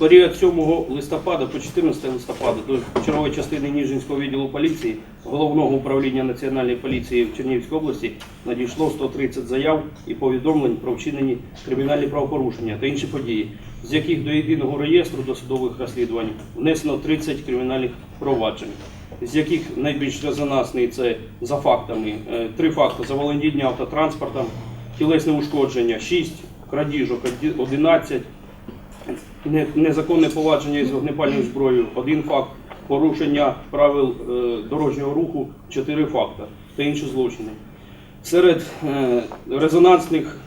період 7 листопада по 14 листопада до чергової частини Ніжинського відділу поліції Головного управління Національної поліції в Чернігівській області надійшло 130 заяв і повідомлень про вчинені кримінальні правопорушення та інші події, з яких до єдиного реєстру досудових розслідувань внесено 30 кримінальних проваджень. З яких найбільш резонансний це за фактами е, три факти заволодіння автотранспортом, тілесне ушкодження 6, крадіжок 11, незаконне повадження із вогнепальною зброєю один факт, порушення правил е, дорожнього руху чотири факти та інші злочини. Серед е, резонансних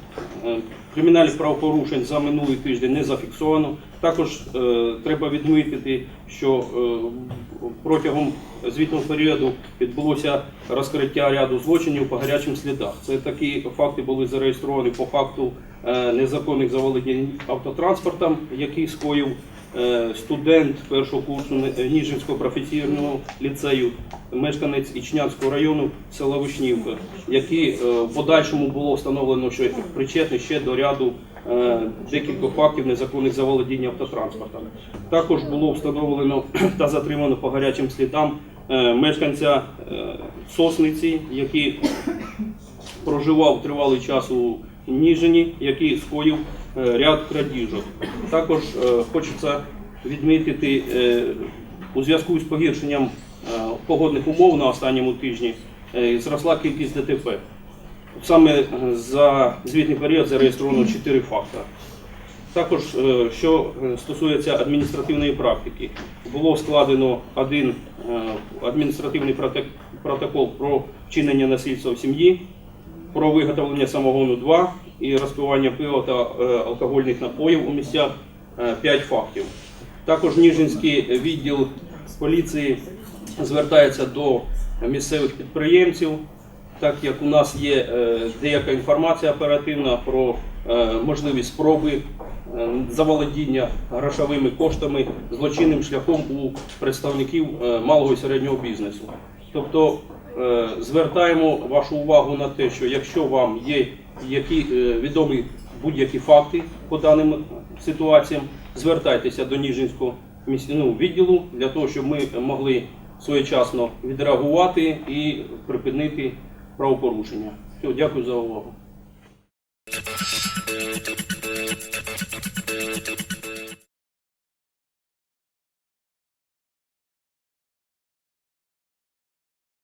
е, кримінальних правопорушень за минулий тиждень не зафіксовано. Також е, треба відмітити, що е, протягом звітного періоду відбулося розкриття ряду злочинів по гарячим слідах. Це такі факти були зареєстровані по факту е, незаконних заволодінь автотранспортом, який скоїв студент першого курсу Ни- Ніжинського професійного ліцею, мешканець Ічнянського району села Вишнівка, який е, в подальшому було встановлено, що причетний ще до ряду е, декількох фактів незаконних заволодінь автотранспортом. Також було встановлено та затримано по гарячим слідам е, мешканця е, Сосниці, який проживав тривалий час у Ніжині, який скоїв е, ряд крадіжок. Також е, хочеться відмітити е, у зв'язку з погіршенням е, погодних умов на останньому тижні е, зросла кількість ДТП. Саме е, за звітний період зареєстровано 4 факти. Також, е, що е, стосується адміністративної практики, було складено один е, адміністративний протокол про вчинення насильства в сім'ї, про виготовлення самогону 2 і розпивання пива та е, алкогольних напоїв у місцях 5 фактів. Також Ніжинський відділ поліції звертається до місцевих підприємців, так як у нас є е, деяка інформація оперативна про е, можливість спроби е, заволодіння грошовими коштами злочинним шляхом у представників е, малого і середнього бізнесу. Тобто е, звертаємо вашу увагу на те, що якщо вам є які е, відомі будь-які факти по даним ситуаціям, звертайтеся до Ніжинського міс- ну, відділу для того, щоб ми могли своєчасно відреагувати і припинити правопорушення. Все, дякую за увагу.